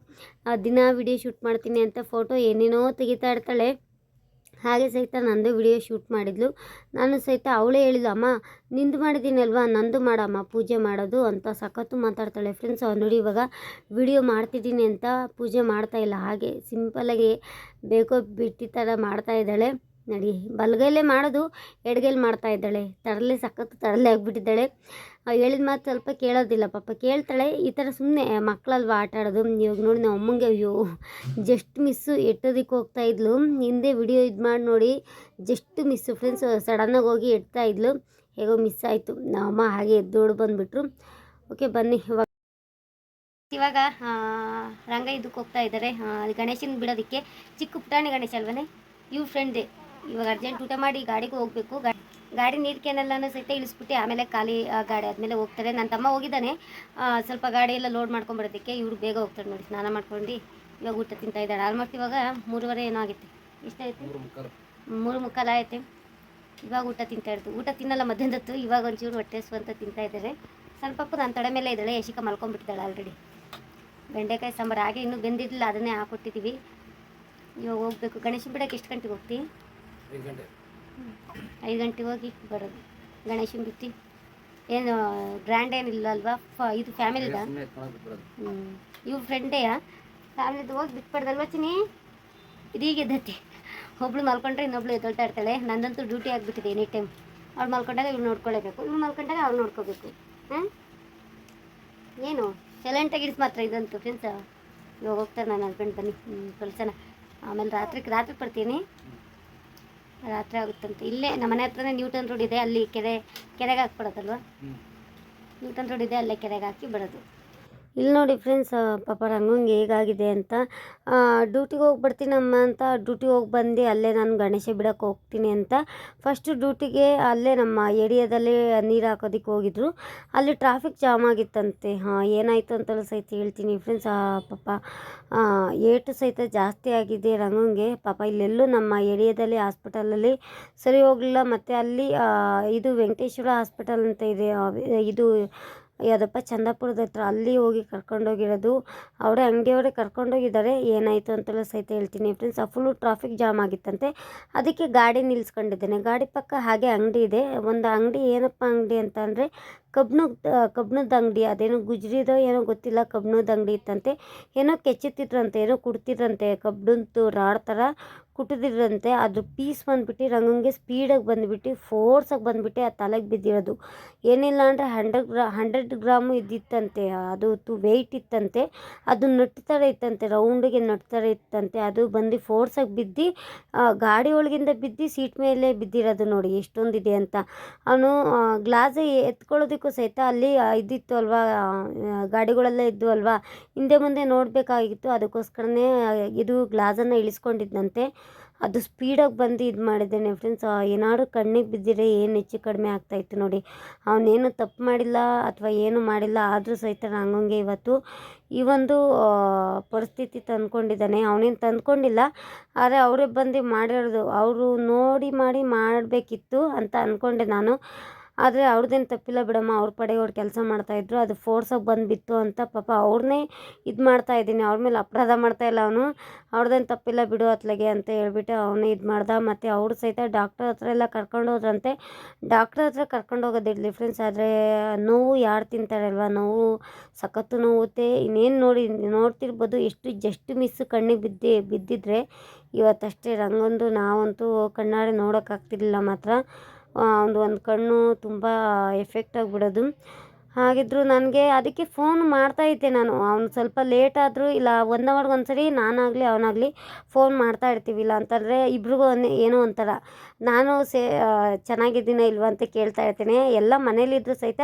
ದಿನ ವಿಡಿಯೋ ಶೂಟ್ ಮಾಡ್ತೀನಿ ಅಂತ ಫೋಟೋ ಏನೇನೋ ತೆಗಿತಾ ಇರ್ತಾಳೆ. ಹಾಗೆ ಸಹಿತ ನಂದು ವಿಡಿಯೋ ಶೂಟ್ ಮಾಡಿದ್ಲು. ನಾನು ಸಹಿತ ಅವಳೇ ಹೇಳಿದ್ಲು, ಅಮ್ಮ, ನಿಂದು ಮಾಡಿದ್ದೀನಿ ಅಲ್ವಾ ನಂದು ಮಾಡಮ್ಮ, ಪೂಜೆ ಮಾಡೋದು ಅಂತ ಸಖತ್ತು ಮಾತಾಡ್ತಾಳೆ. ಫ್ರೆಂಡ್ಸ್ ನೋಡಿ ಇವಾಗ ವಿಡಿಯೋ ಮಾಡ್ತಿದ್ದೀನಿ ಅಂತ ಪೂಜೆ ಮಾಡ್ತಾ ಇಲ್ಲ. ಹಾಗೆ ಸಿಂಪಲಾಗಿ ಬೇಕೋ ಬಿಟ್ಟಿ ಥರ ಮಾಡ್ತಾ ಇದ್ದಾಳೆ. ನಡಿ, ಬಲಗೈಲೇ ಮಾಡೋದು, ಎಡಗೈಲಿ ಮಾಡ್ತಾ ಇದ್ದಾಳೆ. ತರಲೆ, ಸಖತ್ತು ತರಲೆ ಆಗಿಬಿಟ್ಟಿದ್ದಾಳೆ. ಹೇಳಿದ ಮಾತು ಸ್ವಲ್ಪ ಕೇಳೋದಿಲ್ಲ, ಪಾಪ ಕೇಳ್ತಾಳೆ. ಈ ಥರ ಸುಮ್ಮನೆ ಮಕ್ಕಳಲ್ವ ಆಟ ಆಡೋದು? ಇವಾಗ ನೋಡಿ ನಮ್ಮ ಅಮ್ಮಂಗೆ, ಅಯ್ಯೋ ಜಸ್ಟ್ ಮಿಸ್ಸು ಎಟ್ಟೋದಕ್ಕೆ ಹೋಗ್ತಾ ಇದ್ಲು. ಹಿಂದೆ ವಿಡಿಯೋ ಇದು ಮಾಡಿ ನೋಡಿ ಜಸ್ಟ್ ಮಿಸ್ಸು ಫ್ರೆಂಡ್ಸ್ ಸಡನ್ನಾಗಿ ಹೋಗಿ ಎಡ್ತಾ ಇದ್ಲು. ಹೇಗೋ ಮಿಸ್ ಆಯಿತು. ನಮ್ಮಮ್ಮ ಹಾಗೆ ಎದ್ದೋಡು ಬಂದುಬಿಟ್ರು. ಓಕೆ, ಬನ್ನಿ, ಇವಾಗ. ಇವಾಗ ರಂಗ ಇದಕ್ಕೆ ಹೋಗ್ತಾ ಇದ್ದಾರೆ ಗಣೇಶನ ಬಿಡೋದಕ್ಕೆ. ಚಿಕ್ಕ ಪುಟಾಣಿ ಗಣೇಶ ಅಲ್ವನೇ? ಇವ್ ಫ್ರೆಂಡೇ ಇವಾಗ ಅರ್ಜೆಂಟ್ ಊಟ ಮಾಡಿ ಗಾಡಿಗೆ ಹೋಗ್ಬೇಕು. ಗಾ- ಗಾಡಿ ನೀರು ಕ್ಯಾನೆಲ್ಲನೂ ಸಹಿತ ಇಳಿಸ್ಬಿಟ್ಟು ಆಮೇಲೆ ಖಾಲಿ ಆ, ಗಾಡಿ ಆದಮೇಲೆ ಹೋಗ್ತಾರೆ. ನನ್ನ ತಮ್ಮ ಹೋಗಿದ್ದಾನೆ. ಸ್ವಲ್ಪ ಗಾಡಿ ಎಲ್ಲ ಲೋಡ್ ಮಾಡ್ಕೊಂಬರೋದಕ್ಕೆ ಇವ್ರು ಬೇಗ ಹೋಗ್ತಾರೆ ನೋಡಿ. ಸ್ನಾನ ಮಾಡ್ಕೊಂಡು ಇವಾಗ ಊಟ ತಿಂತಾ ಇದ್ದಾರೆ ಆಲ್ಮೋಸ್ಟ್ ಇವಾಗ ಮೂರುವರೆ ಏನೋ ಆಗುತ್ತೆ. ಎಷ್ಟಾಯಿತು? ಮೂರು ಮುಕ್ಕಾಲು. ಆಯ್ತು. ಇವಾಗ ಊಟ ತಿಂತಾ ಇರ್ತು ಊಟ ತಿನ್ನಲ್ಲ ಮಧ್ಯಾಹ್ನದತ್ತು. ಇವಾಗ ಒಂಚೂರು ಹೊಟ್ಟೆ ಅಂತ ತಿಂತಾ ಇದ್ದಾರೆ. ಸ್ವಲ್ಪ ನನ್ನ ತಡೆ ಮೇಲೆ ಇದ್ದಾಳೆ. ಯಶಿಕ ಮಲ್ಕೊಂಡ್ಬಿಟ್ಟಿದ್ದಾಳೆ ಆಲ್ರೆಡಿ ಬೆಂಡೆಕಾಯಿ ಸಾಂಬಾರು. ಹಾಗೆ ಇನ್ನೂ ಬೆಂದಿರಲಿಲ್ಲ. ಅದನ್ನೇ ಹಾಕೊಟ್ಟಿದ್ದೀವಿ. ಇವಾಗ ಹೋಗ್ಬೇಕು. ಗಣೇಶನ ಬಿಡಕ್ಕೆ ಎಷ್ಟು ಗಂಟೆಗೆ ಹೋಗ್ತಿ? ಐದು ಗಂಟೆಗೆ ಹೋಗಿ ಬರೋದು. ಗಣೇಶನ ಬಿತ್ತಿ ಏನು ಗ್ರ್ಯಾಂಡ್ ಏನಿಲ್ಲ ಅಲ್ವಾ ಫ ಇದು ಫ್ಯಾಮಿಲಿದ ಹ್ಞೂ ಇವ್ರ ಫ್ರೆಂಡೆಯಾ ಫ್ಯಾಮಿಲಿದು ಹೋಗಿ ಬಿಟ್ಬಾರ್ದಲ್ವ ಚಿನಿ ಇದೀಗ ಎದ್ದತ್ತೆ ಒಬ್ಳು ಮಲ್ಕೊಂಡ್ರೆ ಇನ್ನೊಬ್ಳು ಎದ್ದೊಳ್ತಾ ಇರ್ತಾಳೆ. ನಂದಂತೂ ಡ್ಯೂಟಿ ಆಗಿಬಿಟ್ಟಿದೆ ಎನಿ ಟೈಮ್ ಅವ್ಳು ಮಲ್ಕೊಂಡಾಗ ಇವ್ಳು ನೋಡ್ಕೊಳ್ಳೇಬೇಕು ಇವ್ಳು ಮಲ್ಕೊಂಡಾಗ ಅವ್ಳು ನೋಡ್ಕೋಬೇಕು. ಹಾಂ ಏನು? ಸೈಲೆಂಟಾಗಿ ಇಡ್ಸ್ ಮಾತ್ರ ಇದಂತೂ ಫ್ರೆಂಡ್ಸ ಇವಾಗ ಹೋಗ್ತಾರೆ ನನ್ನ ಹಸ್ಬೆಂಡ್ ಬನ್ನಿ. ಹ್ಞೂ ಕಳ್ಸೋಣ. ಆಮೇಲೆ ರಾತ್ರಿಗೆ ರಾತ್ರಿ ಬರ್ತೀನಿ ರಾತ್ರಿ ಆಗುತ್ತಂತೆ. ಇಲ್ಲೇ ನಮ್ಮ ಮನೆ ಹತ್ರನೇ ನ್ಯೂಟನ್ ರೋಡ್ ಇದೆ ಅಲ್ಲಿ ಕೆರೆ ಕೆರೆಗೆ ಹಾಕ್ಬಿಡೋದಲ್ವಾ? ನ್ಯೂಟನ್ ರೋಡ್ ಇದೆ ಅಲ್ಲೇ ಕೆರೆಗೆ ಹಾಕಿ ಬಿಡೋದು. ಇಲ್ಲಿ ನೋಡಿ ಫ್ರೆಂಡ್ಸ್ ಪಾಪ ರಂಗಂಗೆ ಹೇಗಾಗಿದೆ ಅಂತ. ಡ್ಯೂಟಿಗೆ ಹೋಗಿ ಬರ್ತೀನಮ್ಮ ಅಂತ. ಡ್ಯೂಟಿಗೆ ಹೋಗಿ ಬಂದು, ಅಲ್ಲೇ ನಾನು ಗಣೇಶ ಬಿಡೋಕ್ಕೆ ಹೋಗ್ತೀನಿ ಅಂತ. ಫಸ್ಟು ಡ್ಯೂಟಿಗೆ ಅಲ್ಲೇ ನಮ್ಮ ಏರಿಯಾದಲ್ಲೇ ನೀರು ಹಾಕೋದಕ್ಕೆ ಹೋಗಿದ್ರು. ಅಲ್ಲಿ ಟ್ರಾಫಿಕ್ ಜಾಮ್ ಆಗಿತ್ತಂತೆ. ಹಾಂ, ಏನಾಯಿತು ಅಂತಲೂ ಸಹಿತ ಹೇಳ್ತೀನಿ ಫ್ರೆಂಡ್ಸ್ ಪಾಪ ಏಟು ಸಹಿತ ಜಾಸ್ತಿ ಆಗಿದೆ ರಂಗಂಗೆ. ಪಾಪ ಇಲ್ಲೆಲ್ಲೂ ನಮ್ಮ ಏರಿಯಾದಲ್ಲಿ ಹಾಸ್ಪಿಟಲಲ್ಲಿ ಸರಿ ಹೋಗಲಿಲ್ಲ. ಮತ್ತು ಅಲ್ಲಿ ಇದು ವೆಂಕಟೇಶ್ವರ ಹಾಸ್ಪಿಟಲ್ ಅಂತ ಇದೆ. ಇದು ಯಾವುದಪ್ಪ ಚಂದಾಪುರದ ಹತ್ರ ಅಲ್ಲಿ ಹೋಗಿ ಕರ್ಕೊಂಡೋಗಿರೋದು. ಅವರೇ ಅಂಗಡಿಯವರೇ ಕರ್ಕೊಂಡೋಗಿದ್ದಾರೆ. ಏನಾಯಿತು ಅಂತೆಲ್ಲ ಸಹಿತ ಹೇಳ್ತೀನಿ ಫ್ರೆಂಡ್ಸ್ ಫುಲ್ಲು ಟ್ರಾಫಿಕ್ ಜಾಮ್ ಆಗಿತ್ತಂತೆ. ಅದಕ್ಕೆ ಗಾಡಿ ನಿಲ್ಲಿಸ್ಕೊಂಡಿದ್ದೇನೆ ಗಾಡಿ ಪಕ್ಕ ಹಾಗೆ ಅಂಗಡಿ ಇದೆ. ಒಂದು ಅಂಗಡಿ ಏನಪ್ಪ ಅಂಗಡಿ ಅಂತ ಕಬ್ಬಿಣದ ಕಬ್ಬಿಣದ ಅಂಗಡಿ, ಅದೇನೋ ಗುಜ್ರಿದೋ ಏನೋ ಗೊತ್ತಿಲ್ಲ ಕಬ್ಬಿಣದ ಅಂಗಡಿ ಇತ್ತಂತೆ. ಏನೋ ಕೆಚ್ಚುತ್ತಿದ್ರಂತೆ, ಏನೋ ಕುಡ್ತಿದ್ರಂತೆ, ಕಬ್ಬಿಣದ್ದು ರಾಡ್ ಥರ ಕುಟ್ಟಿದ್ರಂತೆ ಅದ್ರ ಪೀಸ್ ಬಂದ್ಬಿಟ್ಟು ರಂಗಂಗೆ ಸ್ಪೀಡಾಗಿ ಬಂದುಬಿಟ್ಟು ಫೋರ್ಸಾಗಿ ಬಂದುಬಿಟ್ಟು ಆ ತಲೆಗೆ ಬಿದ್ದಿರೋದು. ಏನಿಲ್ಲ ಅಂದರೆ ಹಂಡ್ರೆಡ್ ಗ್ರಾ, ಹಂಡ್ರೆಡ್ ಗ್ರಾಮು ಇದ್ದಿತ್ತಂತೆ. ಅದು ತು ವೆಯ್ಟ್ ಇತ್ತಂತೆ. ಅದು ನಟ್ಟು ಥರ ಇತ್ತಂತೆ, ರೌಂಡಿಗೆ ನಟ್ತಾರೆ ಇತ್ತಂತೆ. ಅದು ಬಂದು ಫೋರ್ಸಾಗಿ ಬಿದ್ದು ಗಾಡಿ ಒಳಗಿಂದ ಬಿದ್ದು, ಸೀಟ್ ಮೇಲೆ ಬಿದ್ದಿರೋದು ನೋಡಿ ಎಷ್ಟೊಂದಿದೆ ಅಂತ. ಅವನು ಗ್ಲಾಸ್ ಎತ್ಕೊಳ್ಳೋದಕ್ಕೂ ಸಹಿತ ಅಲ್ಲಿ ಇದ್ದಿತ್ತು ಅಲ್ವಾ ಗಾಡಿಗಳೆಲ್ಲ ಇದ್ವು ಅಲ್ವಾ, ಹಿಂದೆ ಮುಂದೆ ನೋಡಬೇಕಾಗಿತ್ತು. ಅದಕ್ಕೋಸ್ಕರನೇ ಇದು ಗ್ಲಾಸನ್ನು ಇಳಿಸ್ಕೊಂಡಿದ್ದಂತೆ ಅದು ಸ್ಪೀಡಾಗಿ ಬಂದು ಇದು ಮಾಡಿದ್ದೇನೆ ಫ್ರೆಂಡ್ಸ್. ಏನಾದ್ರು ಕಣ್ಣಿಗೆ ಬಿದ್ದಿದ್ರೆ ಏನು ಹೆಚ್ಚು ಕಡಿಮೆ ಆಗ್ತಾಯಿತ್ತು ನೋಡಿ. ಅವನೇನು ತಪ್ಪು ಮಾಡಿಲ್ಲ ಅಥವಾ ಏನು ಮಾಡಿಲ್ಲ ಆದರೂ ಸಹಿತ ನಂಗಂಗೆ ಇವತ್ತು ಈ ಒಂದು ಪರಿಸ್ಥಿತಿ ತಂದ್ಕೊಂಡಿದ್ದಾನೆ. ಅವನೇನು ತಂದ್ಕೊಂಡಿಲ್ಲ, ಆದರೆ ಅವರೇ ಬಂದು ಮಾಡಿರೋದು. ಅವರು ನೋಡಿ ಮಾಡಿ ಮಾಡಬೇಕಿತ್ತು ಅಂತ ಅಂದ್ಕೊಂಡೆ ನಾನು. ಆದರೆ ಅವ್ರದ್ದೇನು ತಪ್ಪಿಲ್ಲ ಬಿಡಮ್ಮ, ಅವ್ರ ಪಡೆ ಅವ್ರು ಕೆಲಸ ಮಾಡ್ತಾಯಿದ್ರು ಅದು ಫೋರ್ಸಾಗಿ ಬಂದುಬಿತ್ತು ಅಂತ ಪಾಪ ಅವ್ರನ್ನೇ ಇದು ಮಾಡ್ತಾ ಇದ್ದೀನಿ, ಅವ್ರ ಮೇಲೆ ಅಪರಾಧ ಮಾಡ್ತಾ ಇಲ್ಲ ಅವನು. ಅವ್ರದ್ದೇನು ತಪ್ಪಿಲ್ಲ ಬಿಡು ಅತ್ಲಗೆ ಅಂತ ಹೇಳ್ಬಿಟ್ಟು ಅವನೇ ಇದು ಮಾಡ್ದ. ಮತ್ತು ಅವ್ರು ಸಹಿತ ಡಾಕ್ಟರ್ ಹತ್ರ ಎಲ್ಲ ಕರ್ಕೊಂಡು ಹೋದ್ರಂತೆ. ಡಾಕ್ಟರ್ ಹತ್ರ ಕರ್ಕೊಂಡು ಹೋಗೋದಿರಲಿ ಫ್ರೆಂಡ್ಸ್ ಆದರೆ ನೋವು ಯಾರು ತಿಂತಾರಲ್ವ? ನೋವು, ಸಖತ್ತು ನೋವುತ್ತೆ ಇನ್ನೇನು ನೋಡಿ, ನೋಡ್ತಿರ್ಬೋದು, ಎಷ್ಟು ಜಸ್ಟ್ ಮಿಸ್ ಕಣ್ಣಿಗೆ ಬಿದ್ದಿ, ಬಿದ್ದಿದ್ರೆ ಇವತ್ತಷ್ಟೇ ರಂಗೊಂದು ನಾವಂತೂ ಕಣ್ಣಾರೆ ನೋಡೋಕ್ಕಾಗ್ತಿರ್ಲಿಲ್ಲ ಮಾತ್ರ. ಒಂದು ಒಂದು ಕಣ್ಣು ತುಂಬ ಎಫೆಕ್ಟ್ ಆಗಿಬಿಡೋದು. ಹಾಗಿದ್ರು ನನಗೆ ಅದಕ್ಕೆ ಫೋನ್ ಮಾಡ್ತಾ ಇದ್ದೆ ನಾನು. ಅವ್ನು ಸ್ವಲ್ಪ ಲೇಟ್ ಆದರೂ ಇಲ್ಲ ಒನ್ ಅವರ್ಗೆ ಒಂದ್ಸರಿ ನಾನಾಗಲಿ, ಅವನಾಗಲಿ ಫೋನ್ ಮಾಡ್ತಾ ಇರ್ತೀವಿ ಇಲ್ಲ ಅಂತಂದರೆ ಇಬ್ರಿಗೂ ಒಂದು ಏನೋ ಒಂಥರ. ನಾನು ಸೇ ಚೆನ್ನಾಗಿದ್ದೀನ ಇಲ್ವಾ ಅಂತ ಕೇಳ್ತಾ ಇರ್ತೀನಿ. ಎಲ್ಲ ಮನೇಲಿದ್ದರೂ ಸಹಿತ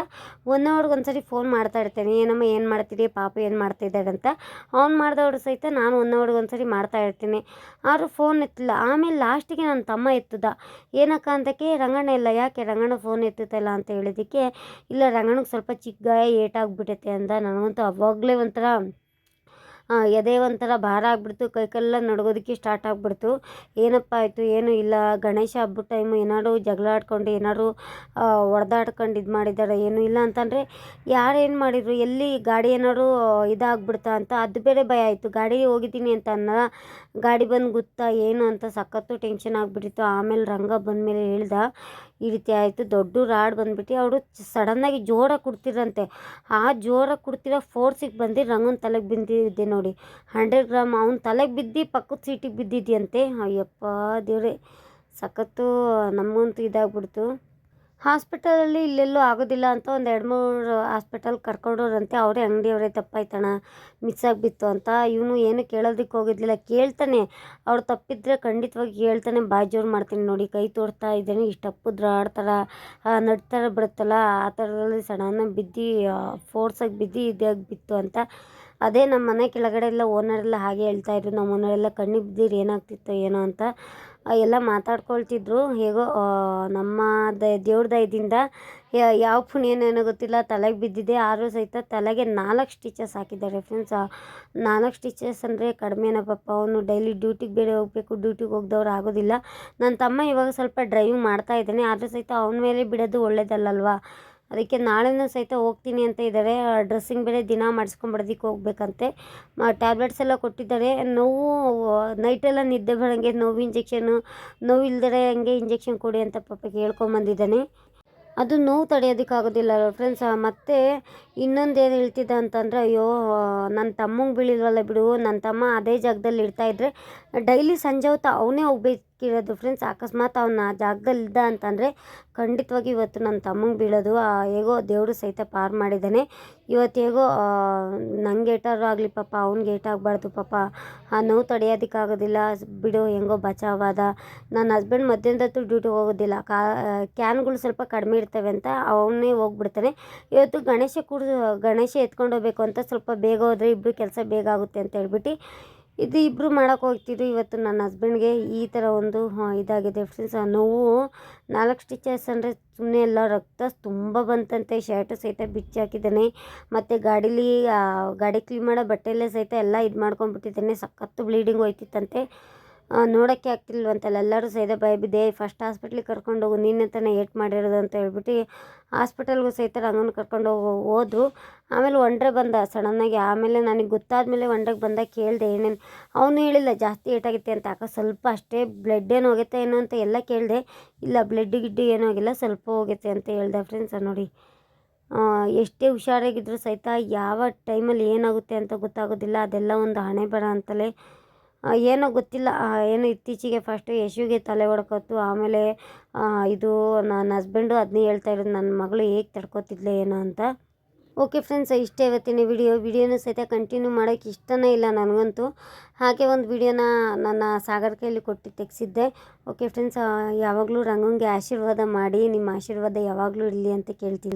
ಒನ್ ಅವರ್ಗೆ ಒಂದ್ಸರಿ ಫೋನ್ ಮಾಡ್ತಾ ಇರ್ತೇನೆ. ಏನಮ್ಮ, ಏನು ಮಾಡ್ತೀರಿ ಪಾಪ ಏನು ಮಾಡ್ತಿದ್ದಾರೆ ಅಂತ. ಅವ್ನು ಮಾಡಿದವ್ರು ಸಹಿತ ನಾನು ಒನ್ ಅವರ್ಗೆ ಒಂದ್ಸರಿ ಮಾಡ್ತಾ ಇರ್ತೀನಿ. ಆದರೂ ಫೋನ್ ಎತ್ತಿಲ್ಲ. ಆಮೇಲೆ ಲಾಸ್ಟಿಗೆ ನನ್ನ ತಮ್ಮ ಎತ್ತದ. ಏನಕ್ಕ ಅಂತಕ್ಕೆ, ರಂಗಣ್ಣ ಇಲ್ಲ, ಯಾಕೆ ರಂಗಣ್ಣ ಫೋನ್ ಎತ್ತುತ್ತಿಲ್ಲ ಅಂತ ಹೇಳಿದ್ದಕ್ಕೆ, ಇಲ್ಲ, ರಂಗಣ್ಣಗೆ ಸ್ವಲ್ಪ ಚಿಕ್ಕ ಗಾಯ ಏಟಾಗ್ಬಿಟ್ಟೈತೆ ಅಂದ ನನಗಂತೂ ಅವಾಗಲೇ ಒಂಥರ ಎದೆ ಒಂಥರ ಭಾರ ಆಗ್ಬಿಡ್ತು ಕೈಕಾಲೆಲ್ಲ ನಡ್ಗೋದಕ್ಕೆ ಸ್ಟಾರ್ಟ್ ಆಗ್ಬಿಡ್ತು. ಏನಪ್ಪ ಆಯಿತು, ಏನು ಇಲ್ಲ. ಗಣೇಶ ಹಬ್ಬದ ಟೈಮು ಏನಾದ್ರು ಜಗಳ ಆಡ್ಕೊಂಡು, ಏನಾದ್ರು ಹೊಡೆದಾಡ್ಕೊಂಡು ಇದು ಮಾಡಿದ್ದಾರೆ, ಏನು ಇಲ್ಲ ಅಂತಂದರೆ, ಯಾರು ಏನು ಮಾಡಿದ್ರು? ಎಲ್ಲಿ ಗಾಡಿ ಏನಾದ್ರು ಇದಾಗ್ಬಿಡ್ತಾ ಅಂತ, ಅದು ಬೇರೆ ಭಯ ಆಯಿತು. ಗಾಡಿ ಹೋಗಿದ್ದೀನಿ ಅಂತ ಅನ್ನ ಗಾಡಿ ಬಂದು ಗೊತ್ತಾ ಏನು ಅಂತ ಸಖತ್ತು ಟೆನ್ಷನ್ ಆಗಿಬಿಟ್ಟಿತ್ತು. ಆಮೇಲೆ ರಂಗ ಬಂದಮೇಲೆ ಹೇಳ್ದ, ಈ ರೀತಿ ಆಯಿತು, ದೊಡ್ಡ ರಾಡ್ ಬಂದ್ಬಿಟ್ಟು, ಅವರು ಸಡನ್ನಾಗಿ ಜೋರಾಗಿ ಕೊಡ್ತಿರಂತೆ. ಆ ಜೋರಾಗಿ ಕೊಡ್ತಿರೋ ಫೋರ್ಸಿಗೆ ಬಂದು ರಂಗನ ತಲೆಗೆ ಬಿದ್ದಿದ್ದೆ ನೋಡಿ. ಹಂಡ್ರೆಡ್ ಗ್ರಾಮ್ ಅವ್ನ ತಲೆಗೆ ಬಿದ್ದು, ಪಕ್ಕದ ಸೀಟಿಗೆ ಬಿದ್ದಿದ್ಯಂತೆ. ಅಯ್ಯಪ್ಪ ದೇವ್ರೆ, ಸಖತ್ತು ನಮಗಂತೂ ಇದಾಗ್ಬಿಡ್ತು. ಹಾಸ್ಪಿಟಲಲ್ಲಿ ಇಲ್ಲೆಲ್ಲೂ ಆಗೋದಿಲ್ಲ ಅಂತ ಒಂದು ಎರಡು ಮೂರು ಹಾಸ್ಪಿಟಲ್ ಕರ್ಕೊಂಡೋರಂತೆ, ಅವರೇ ಅಂಗಡಿಯವರೇ ತಪ್ಪಾಯ್ತಣ, ಮಿಸ್ ಆಗಿಬಿತ್ತು ಅಂತ. ಇವನು ಏನು ಕೇಳೋದಕ್ಕೆ ಹೋಗಿದ್ದಿಲ್ಲ ಕೇಳ್ತಾನೆ. ಅವ್ರು ತಪ್ಪಿದ್ರೆ ಖಂಡಿತವಾಗಿ ಹೇಳ್ತಾನೆ, ಬಾಯಿ ಜೋರು ಮಾಡ್ತೀನಿ ನೋಡಿ, ಕೈ ತೋರ್ತಾ ಇದ್ದೇನೆ, ಇಷ್ಟು ಅಪ್ಪುದ್ರ ಆಡ್ತಾರ ನಡ್ತಾರ ಬಿಡುತ್ತಲ್ಲ, ಆ ಥರದಲ್ಲಿ ಸಡನ್ನಾಗಿ ಬಿದ್ದು ಫೋರ್ಸಾಗಿ ಬಿದ್ದು ಇದಾಗಿ ಬಿತ್ತು ಅಂತ ಅದೇ ನಮ್ಮ ಮನೆ ಕೆಳಗಡೆ ಎಲ್ಲ ಓನರ್ ಎಲ್ಲ ಹಾಗೆ ಹೇಳ್ತಾ ಇದ್ರು. ನಮ್ಮ ಎಲ್ಲ ಕಣ್ಣಿಗೆ ಬಿದ್ದಿರು ಏನಾಗ್ತಿತ್ತು ಏನೋ ಅಂತ. ಎಲ್ಲ ಮಾತಾಡ್ಕೊಳ್ತಿದ್ರು. ಹೇಗೋ ನಮ್ಮ ದೇವ್ರ ದಯದಿಂದ ಯಾವ ಪುಣ್ಯನೇನೋ ಗೊತ್ತಿಲ್ಲ. ತಲೆಗೆ ಬಿದ್ದಿದೆ. ಆದರೂ ಸಹಿತ ತಲೆಗೆ ನಾಲ್ಕು ಸ್ಟಿಚಸ್ ಹಾಕಿದ್ದಾರೆ ಫ್ರೆಂಡ್ಸ್ ನಾಲ್ಕು ಸ್ಟಿಚಸ್ ಅಂದರೆ ಕಡಿಮೆನ ಪಾಪ. ಅವನು ಡೈಲಿ ಡ್ಯೂಟಿಗೆ ಬೇರೆ ಹೋಗಬೇಕು ಡ್ಯೂಟಿಗೆ ಹೋಗ್ದವ್ರು ಆಗೋದಿಲ್ಲ. ನನ್ನ ತಮ್ಮ ಇವಾಗ ಸ್ವಲ್ಪ ಡ್ರೈವಿಂಗ್ ಮಾಡ್ತಾ ಇದ್ದಾನೆ. ಆದರೂ ಸಹಿತ ಅವನ ಮೇಲೆ ಬಿಡೋದು ಒಳ್ಳೇದಲ್ಲಲ್ವಾ ಅದಕ್ಕೆ ನಾಳೆನೂ ಸಹಿತ ಹೋಗ್ತೀನಿ ಅಂತ ಇದ್ದಾರೆ. ಡ್ರೆಸ್ಸಿಂಗ್ ಬೇರೆ ದಿನ ಮಾಡಿಸ್ಕೊಂಬರೋದಕ್ಕೆ ಹೋಗ್ಬೇಕಂತೆ. ಟ್ಯಾಬ್ಲೆಟ್ಸ್ ಎಲ್ಲ ಕೊಟ್ಟಿದ್ದಾರೆ. ನೋವು ನೈಟೆಲ್ಲ ನಿದ್ದೆ ಬರೋಂಗೆ, ನೋವು ಇಂಜೆಕ್ಷನ್ನು ನೋವು ಇಲ್ದರೆ ಹಂಗೆ ಇಂಜೆಕ್ಷನ್ ಕೊಡಿ ಅಂತ ಪಾಪ ಕೇಳ್ಕೊಂಬಂದಿದ್ದಾನೆ ಅದು ನೋವು ತಡೆಯೋದಕ್ಕಾಗೋದಿಲ್ಲ ಫ್ರೆಂಡ್ಸ್ ಮತ್ತು ಇನ್ನೊಂದು ಏನು ಹೇಳ್ತಿದ್ದ ಅಂತಂದರೆ, ಅಯ್ಯೋ ನನ್ನ ತಮ್ಮಂಗೆ ಬೀಳಿಲ್ವಲ್ಲ ಬಿಡು. ನನ್ನ ತಮ್ಮ ಅದೇ ಜಾಗದಲ್ಲಿ ಇರ್ತಾ ಇದ್ದರೆ ಡೈಲಿ ಸಂಜೆ ಹೊತ್ತು ಅವನೇ ಹೋಗ್ಬೇಕಿರೋದು ಫ್ರೆಂಡ್ಸ್ ಅಕಸ್ಮಾತ್ ಅವನ ಆ ಜಾಗದಲ್ಲಿದ್ದ ಅಂತಂದರೆ ಖಂಡಿತವಾಗಿ ಇವತ್ತು ನನ್ನ ತಮ್ಮಂಗೆ ಬೀಳೋದು. ಹೇಗೋ ದೇವರು ಸಹಿತ ಪಾರು ಮಾಡಿದ್ದಾನೆ. ಇವತ್ತು ಹೇಗೋ ನಂಗೆ ಏಟಾರು ಆಗಲಿ ಪಾಪ, ಅವ್ನಿಗೆ ಏಟಾಗಬಾರ್ದು ಪಾಪ. ಆ, ನೋವು ತಡೆಯೋದಕ್ಕಾಗೋದಿಲ್ಲ. ಬಿಡು, ಹೆಂಗೋ ಬಚಾವಾದ. ನನ್ನ ಹಸ್ಬೆಂಡ್ ಮಧ್ಯಾಹ್ನದತ್ತು ಡ್ಯೂಟಿಗೆ ಹೋಗೋದಿಲ್ಲ. ಕಾ ಕ್ಯಾನ್ಗಳು ಸ್ವಲ್ಪ ಕಡಿಮೆ ಇರ್ತವೆ ಅಂತ ಅವನೇ ಹೋಗ್ಬಿಡ್ತಾನೆ. ಇವತ್ತು ಗಣೇಶ ಕೂಡ ಗಣೇಶ ಎತ್ಕೊಂಡು ಹೋಗ್ಬೇಕು ಅಂತ ಸ್ವಲ್ಪ ಬೇಗ ಹೋದರೆ ಇಬ್ಬರು ಕೆಲಸ ಬೇಗ ಆಗುತ್ತೆ ಅಂತ ಹೇಳ್ಬಿಟ್ಟು ಇದು ಇಬ್ಬರು ಮಾಡೋಕೆ ಹೋಗ್ತಿದ್ರು ಇವತ್ತು ನನ್ನ ಹಸ್ಬೆಂಡ್ಗೆ ಈ ಥರ ಒಂದು ಇದಾಗಿದೆ ಫ್ರೆಂಡ್ಸ್ ನೋವು, ನಾಲ್ಕು ಸ್ಟಿಚಸ್ ಅಂದರೆ ಸುಮ್ಮನೆ ಎಲ್ಲ ರಕ್ತ ತುಂಬ ಬಂತಂತೆ. ಶರ್ಟ್ ಸಹಿತ ಬಿಚ್ಚಿ ಹಾಕಿದ್ದಾನೆ. ಮತ್ತು ಗಾಡೀಲಿ ಗಾಡಿ ಕ್ಲೀನ್ ಮಾಡೋ ಬಟ್ಟೆಯಲ್ಲೇ ಸಹಿತ ಎಲ್ಲ ಇದು ಮಾಡ್ಕೊಂಡ್ಬಿಟ್ಟಿದ್ದಾನೆ. ಸಖತ್ತು ಬ್ಲೀಡಿಂಗ್ ಹೋಯ್ತಿತ್ತಂತೆ. ನೋಡೋಕ್ಕೆ ಆಗ್ತಿಲ್ವಂತಲ್ಲ ಎಲ್ಲರೂ ಸಹಿತ ಭಯ ಬಿದ್ದೆ ಫಸ್ಟ್ ಹಾಸ್ಪಿಟ್ಲಿಗೆ ಕರ್ಕೊಂಡು ಹೋಗು ನೀನೆ ತಾನೇ ಏಟ್ ಮಾಡಿರೋದು ಅಂತ ಹೇಳ್ಬಿಟ್ಟು ಹಾಸ್ಪಿಟಲ್ಗೂ ಸಹಿತ ರಂಗನ ಕರ್ಕೊಂಡು ಹೋಗೋ, ಹೋದ್ರು. ಆಮೇಲೆ ಒಂಡ್ರೆ ಬಂದ ಸಡನ್ನಾಗಿ. ಆಮೇಲೆ ನನಗೆ ಗೊತ್ತಾದಮೇಲೆ ಒಂಡ್ರೆಗೆ ಬಂದಾಗ ಕೇಳಿದೆ ಏನೇನು ಅವನು ಹೇಳಿಲ್ಲ, ಜಾಸ್ತಿ ಏಟಾಗಿತ್ತೆ ಅಂತ. ಅಕ್ಕ ಸ್ವಲ್ಪ ಅಷ್ಟೇ ಬ್ಲಡ್ ಏನು ಹೋಗುತ್ತೆ ಏನೋ ಅಂತ ಎಲ್ಲ ಕೇಳಿದೆ. ಇಲ್ಲ ಬ್ಲಡ್ ಗಿಡ್ಡು ಏನೂ ಆಗಿಲ್ಲ, ಸ್ವಲ್ಪ ಹೋಗುತ್ತೆ ಅಂತ ಹೇಳ್ದೆ ಫ್ರೆಂಡ್ಸ್ ನೋಡಿ. ಎಷ್ಟೇ ಹುಷಾರಾಗಿದ್ದರೂ ಸಹಿತ ಯಾವ ಟೈಮಲ್ಲಿ ಏನಾಗುತ್ತೆ ಅಂತ ಗೊತ್ತಾಗೋದಿಲ್ಲ. ಅದೆಲ್ಲ ಒಂದು ಹಣೆ ಬರ ಅಂತಲೇ ಏನೋ ಗೊತ್ತಿಲ್ಲ. ಏನೋ ಇತ್ತೀಚೆಗೆ ಫಸ್ಟು ಯಶುಗೆ ತಲೆ ಹೊಡ್ಕೊತು ಆಮೇಲೆ ಇದು ನನ್ನ ಹಸ್ಬೆಂಡು ಅದನ್ನೇ ಹೇಳ್ತಾ ಇರೋದು ನನ್ನ ಮಗಳು ಹೇಗೆ ತಡ್ಕೊತಿದ್ಲೆ ಏನೋ ಅಂತ. ಓಕೆ ಫ್ರೆಂಡ್ಸ್ ಇಷ್ಟೇ ಇವತ್ತಿನ ವಿಡಿಯೋ ವಿಡಿಯೋನ ಸಹಿತ ಕಂಟಿನ್ಯೂ ಮಾಡೋಕ್ಕೆ ಇಷ್ಟನೇ ಇಲ್ಲ ನನಗಂತೂ. ಹಾಗೆ ಒಂದು ವಿಡಿಯೋನ ನನ್ನ ಸಾಗರ್ ಕೈಯಲ್ಲಿ ಕೊಟ್ಟು ತೆಗೆಸಿದ್ದೆ. ಓಕೆ ಫ್ರೆಂಡ್ಸ್ ಯಾವಾಗಲೂ ರಂಗಂಗೆ ಆಶೀರ್ವಾದ ಮಾಡಿ, ನಿಮ್ಮ ಆಶೀರ್ವಾದ ಯಾವಾಗಲೂ ಇರಲಿ ಅಂತ ಕೇಳ್ತೀನಿ.